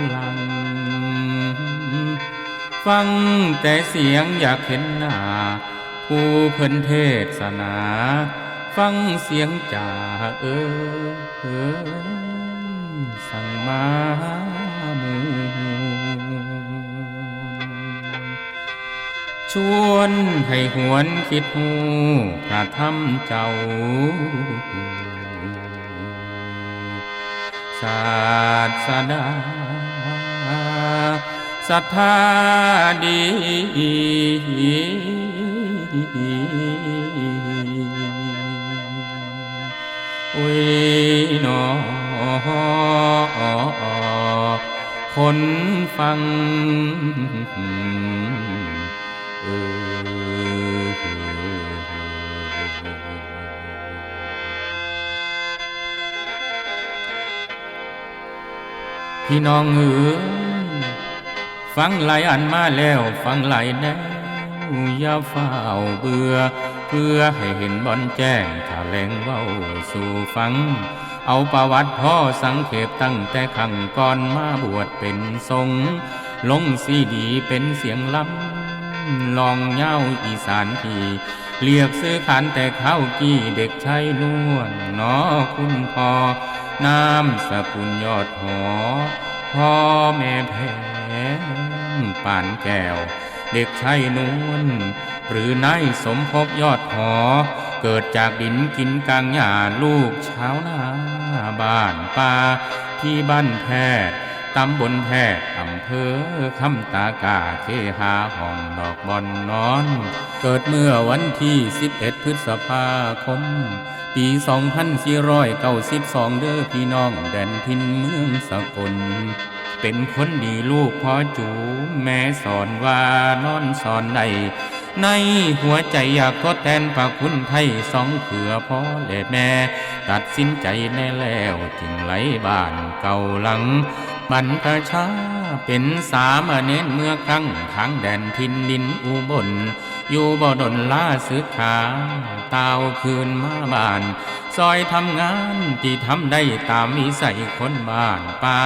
หลัง ฟังแต่เสียงอยากเห็นหน้า ผู้เพิ่นเทศนา ฟังเสียงจ่าเออเออสั่งมาหมูชวนให้หวนคิดหูพระธรรมเจ้าศาสดา ศรัทธาดีโอ้ยนอคนฟังเออพี่น้องเอ๋ย ฟังหลายอันมาแล้ว ฟังหลายแนวอย่าเฝ้าเบื่อ เพื่อให้เห็นบอนแจ้งถ้าแหลงเว้าสู่ฟัง เอาประวัติพ่อสังเขปตั้งแต่ขังก่อนมาบวชเป็นทรงฆ์ลงซีดีเป็นเสียงล้ำลองเย้าอีสานทีเรียกซื้อขานแต่ข้าวกี้เด็กชายนวลนอคุณพ่อนามสกุลยอดหอ พ่อแม่แพงป่านแก้ว เด็กชายนวลหรือนายสมภพยอดหอ เกิดจากดินกินกลางหญ้าลูกชาวนาบ้านป่าที่บ้านแพทย์ ตำบลแพทย์อำเภอคำตากาเคหาห้องดอกบอนนอน เกิดเมื่อวันที่ 11 พฤษภาคม ปี 2492 เด้อพี่น้องแดนทินเมืองสกล เป็นคนดีลูกพ่อจูแม่สอนว่านอนสอนใดในหัวใจอยากทดแทนพระคุณไทยสองเขือพ่อและแม่ ตัดสินใจแน่แล้วจึงไหลบ้านเก่าหลัง บรรพชา เป็นสามเณรเมื่อครั้งทางแดนทินดินอุบล อยู่บ่ดนล่าสึกขาตาวคืนมาบ้าน ซอยทำงานที่ทำได้ตามวิสัยคนบ้านป่า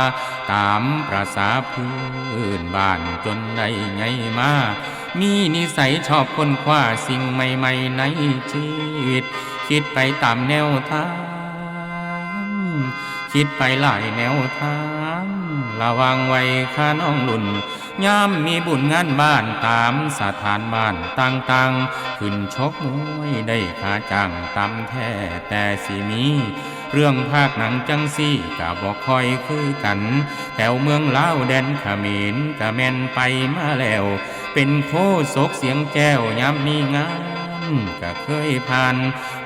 ตามประสาพื้นบ้านจนได้ไงมามีนิสัยชอบค้นคว้าสิ่งใหม่ ๆ ในชีวิต คิดไปตามแนวทาง คิดไปหลายแนวทาง ระวังไว้ข้าน้องหลุ่นยามมีบุญงานบ้านตามสถานบ้านต่างๆ ขึ้นชกมวยได้คาจ้างตำแท้แต่สิมีเรื่องภาคหนังจังซี่กะบอกคอยคือกัน แถวเมืองลาวแดนขมรกะแม่นไปมาแล้ว เป็นโคศกเสียงแจ้วยามมีงานก็เคยผ่าน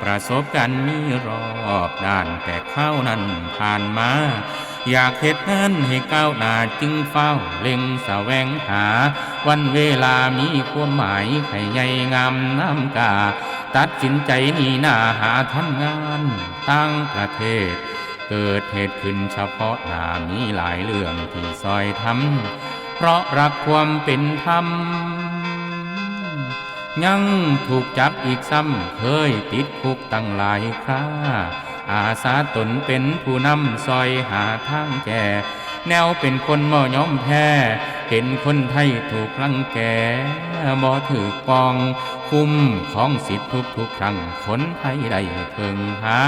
ประสบการณ์มีรอบด้านแต่ข้าวนั้นผ่านมา อยากเหตุงานให้ก้าวหน้าจึงเฝ้าเล็งแสวงหา วันเวลามีความหมายให้ใหญ่งามน้ำกา ตัดสินใจนีหน้าหาทำงานตั้งประเทศ เกิดเหตุขึ้นเฉพาะหน้ามีหลายเรื่องที่ซอยทำเพราะรักความเป็นธรรมยังถูกจับอีกซ้ำเคยติดคุกตั้งหลายครา อาสาตนเป็นผู้นำซอยหาทางแก่แนวเป็นคนม่ยอมแพ้ เห็นคนไทยถูกลังแกบ่ถือกปอง คุ้มของสิทธิทุกทุกครั้งคนไทยได้เพิงหา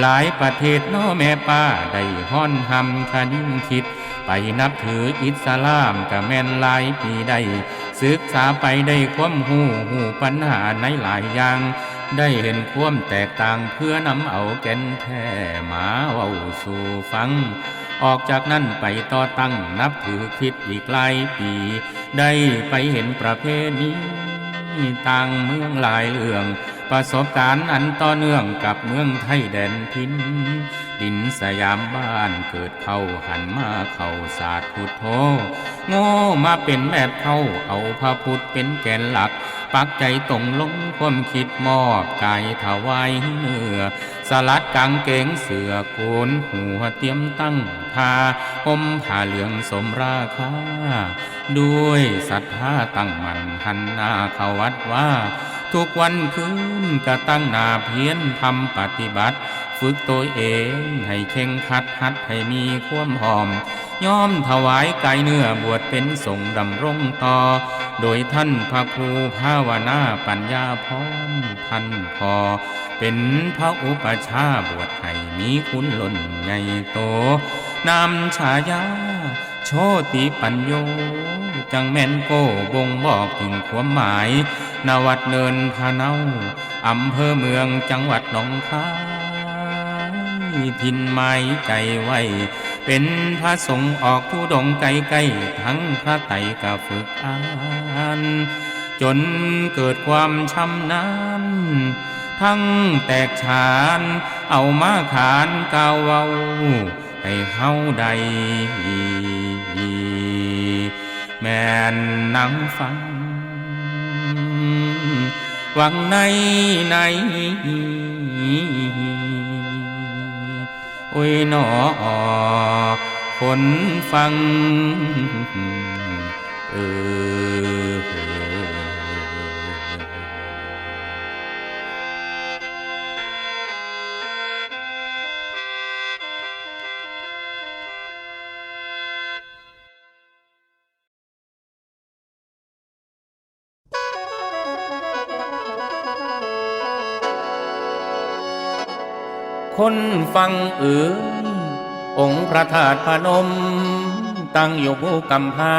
หลายประเทศน้อแม่ป้า ได้ห้อนหำคนิ่งคิด ไปนับถืออิสลามกะแม่นหลายปีได้ศึกษาไปได้ความหูหูปัญหาในหลายอย่าง ได้เห็นความแตกต่างเพื่อนำเอาแก่นแท้มาเว้าสู่ฟัง ออกจากนั้นไปต่อตั้งนับถือคิดอีกหลายปี ได้ไปเห็นประเพณีต่างเมืองหลายเรื่องประสบการณ์อันต่อเนื่องกับเมืองไทยแดนพินดินสยามบ้านเกิดเข้าหันมาเข้าศาสตร์พุทโธโง่มาเป็นแม่เท่าเอาพระพุทธเป็นแกนหลัก ปักใจตรงลงความคิดมอบกายถวายเนื้อสลัดกางเกงเสือโกนหัวเตรียมตั้งผ้าห่มผ้าเหลืองสมราคา ด้วยศรัทธาตั้งมันหันหน้าเขาวัดว่า ทุกวันคืนก็ตั้งหน้าเพียรทำปฏิบัติ ฝึกตัวเองให้เข่งขัดหัดให้มีความหอมย่อมถวายกายเนื้อบวชเป็นสงดำรงต่อ โดยท่านพระครูภาวนาปัญญาพรท่านพอ เป็นพระอุปชาบวชให้มีคุณล้นใหญ่โตนำฉายา โชติปัญโย จังแม่นโก้บ่งบอกถึงความหมาย นวัดเนินพะเนาอำเภอเมืองจังหวัดหนองคายทินไม้ใจไว้ เป็นพระสงฆ์ออกทุดงไกลๆทั้งพระไตรกะฝึกอ่านจนเกิดความชำนาญทั้งแตกฉาน เอามาขานกาวเวาให้เฮาใด แม่นนังฟังหวังในใน อ้ยหนอคนฟังเออ คนฟังเอ๋ยองค์พระธาตุพนม ตั้งอยู่ผู้กำพา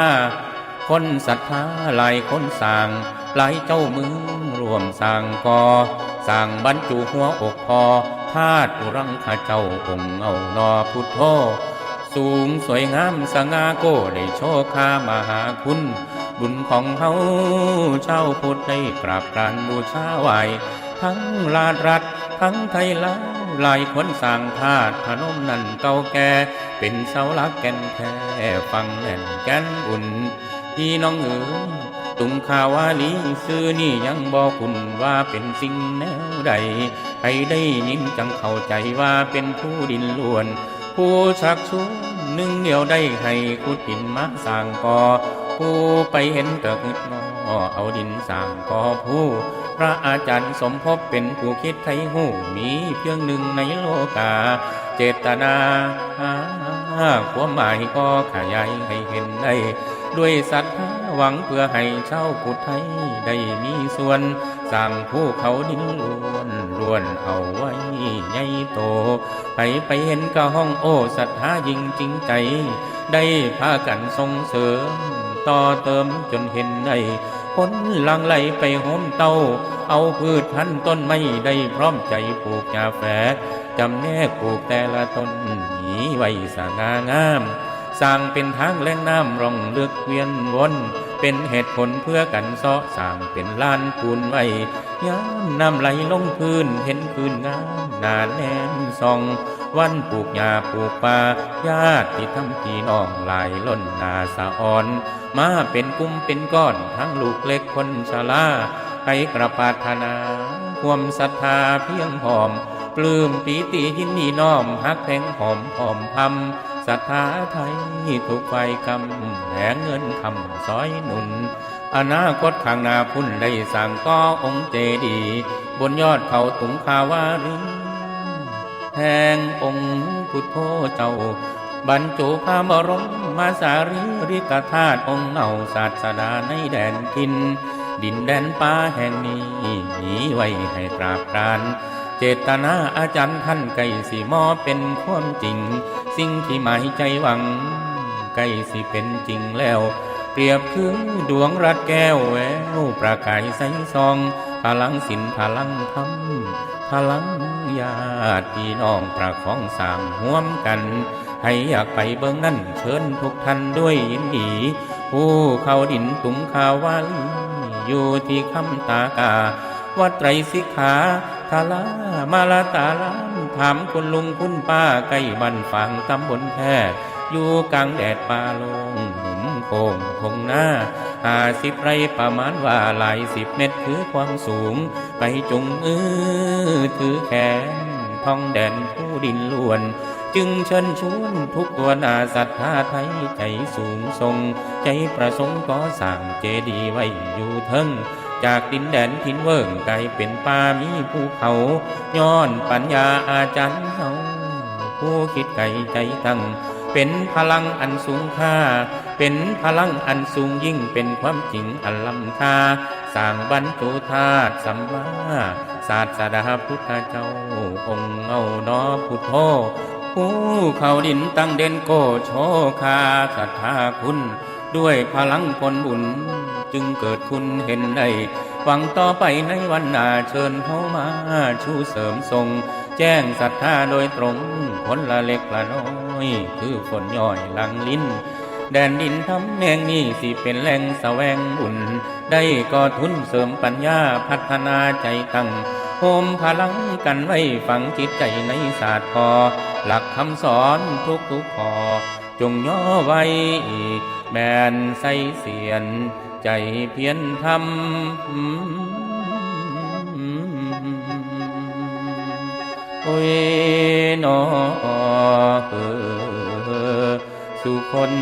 คนศรัทธาหลายคนสร้างหลายเจ้ามือรวมสร้างกอสร้างบรรจุหัวอกพอธาตุรังขาเจ้าองค์เอานอพุทโธสูงสวยงามสง่าโก้ได้โชคามหาคุณ บุญของเฮาเจ้าพุทธได้กราบกานบูชาไหวทั้งลาดรัฐทั้งไทยลาว ลายคนสร้างธาตุพนมนั่นเก่าแก่เป็นเสาหลักแก่นแท้ฟังแน่นแก่นบุญพี่น้องเอ๋ยตุงข่าววาลีซื้อนี่ยังบอกคุณว่าเป็นสิ่งแนวใดให้ได้ยินจังเข้าใจว่าเป็นผู้ดินล้วน ผู้ชักชวนหนึ่งเดียวได้ให้ขุดดินมาสร้างก่อผู้ไปเห็นเกิดนอ เอาดินสร้างก่อผู้พระอาจารย์สมภพเป็นผู้คิดไทหูมีเพียงหนึ่งในโลกา เจตนาความหมายก็ขยายให้เห็นได้ ด้วยศรัทธาหวังเพื่อให้เช่าวผู้ไทยได้มีส่วน สร้างภูเขาดินล้วนล้วนเอาไว้ใหญ่โตไปไปเห็นก็ห้องโอ้ศรัทธายิ่งจริงใจ ได้พากันส่งเสริม ต่อเติมจนเห็นได้ผลลังไหลไปโหมเต้า เอาพืชพันต้นไม้ได้พร้อมใจปลูกยาแฝกจำแนกปลูกแต่ละต้นหนีไว้สง่างาม สร้างเป็นทางแหล่งน้ำร่องเลือกเวียนวนเป็นเหตุผลเพื่อกันเสาะสร้างเป็นลานปูนไว้ยามน้ำไหลลงพื้นเห็นพื้นงามหนาแน่นส่อง วันปลูกหญ้าปลูกป่าญาติทำพี่น้องหลายล้นนาสะอ่อน มาเป็นกลุ่มเป็นก้อนทั้งลูกเล็กคนชราให้กระปารถนาความศรัทธาเพียงหอม ปลื้มปีติยินดีน้อมฮักแพงหอมหอมพำศรัทธาไทยทุกไฟกำแหงเงินคำซอยหนุนอนาคตข้างหน้าพุ่นได้สั่งก่องค์เจดี บนยอดเขาตุงคาวารี แห่งองค์พุทโธเจ้า บรรจุพระบรมมาสารีริกธาตุองค์เนาศาสดาในแดนทิน ดินแดนป่าแห่งนี้มีไว้ให้กราบกรานเจตนาอาจารย์ท่านไก่สีมอเป็นความจริง สิ่งที่หมายใจหวังใกล้สิเป็นจริงแล้ว เปรียบคือดวงรัดแก้วแววประกายใสซอง พลังศิลพลังธรรมพลัง ญาติพี่น้องประคองสางห่วมกัน ให้อยากไปเบิ่งนั่นเชิญทุกท่านด้วยยินดี ผู้เข้าดินตุงขาวาลีอยู่ที่คำตากา วัดไตรสิกขาทาลามาลาตาลามถามคุณลุงคุณป้าใกล้บ้านฝังตำบลแพทย์อยู่กลางแดดป่าลง ค้งทงหน้าห้าสิบไรประมาณว่าหลายสิบเมตรคือความสูง ไปจุงมือถือแขนท่องแดนผู้ดินล้วน จึงเชิญชวนทุกตัวนาศรัทธาไทยใจสูงทรง ใจประสงค์ก็สร้างเจดีย์ไว้อยู่เทิงจากดินแดนทินเวิงกลายเป็นป่ามีภูเขา ย้อนปัญญาอาจารย์เขาผู้คิดไกลใจตั้งเป็นพลังอันสูงค่า เป็นพลังอันสูงยิ่งเป็นความจริงอันล้ำค่าสร้างบรรจุธาตุสัมมาศาสดาพุทธเจ้าองค์เอานอพุทโธผู้เขาดินตั้งเด่นโกโชคาศรัทธาคุณ ด้วยพลังผลบุญ จึงเกิดคุณเห็นได้หวังต่อไปในวันหน้าเชิญเข้ามาชูเสริมทรง แจ้งศรัทธาโดยตรงผลละเล็กละน้อย คือฝนย่อยหลังลิ้น แดนดินทำแห่งนี้สิเป็นแหล่งแสวงบุญ ได้ก่อทุนเสริมปัญญาพัฒนาใจตั้งโฮมพลังกันไว้ฝังจิตใจในศาสตร์พอ หลักคำสอนทุกทุกขอ จงย่อไว้แบนใส่เสียน ใจเพียรทำโอ้ยนอเออ สู่คน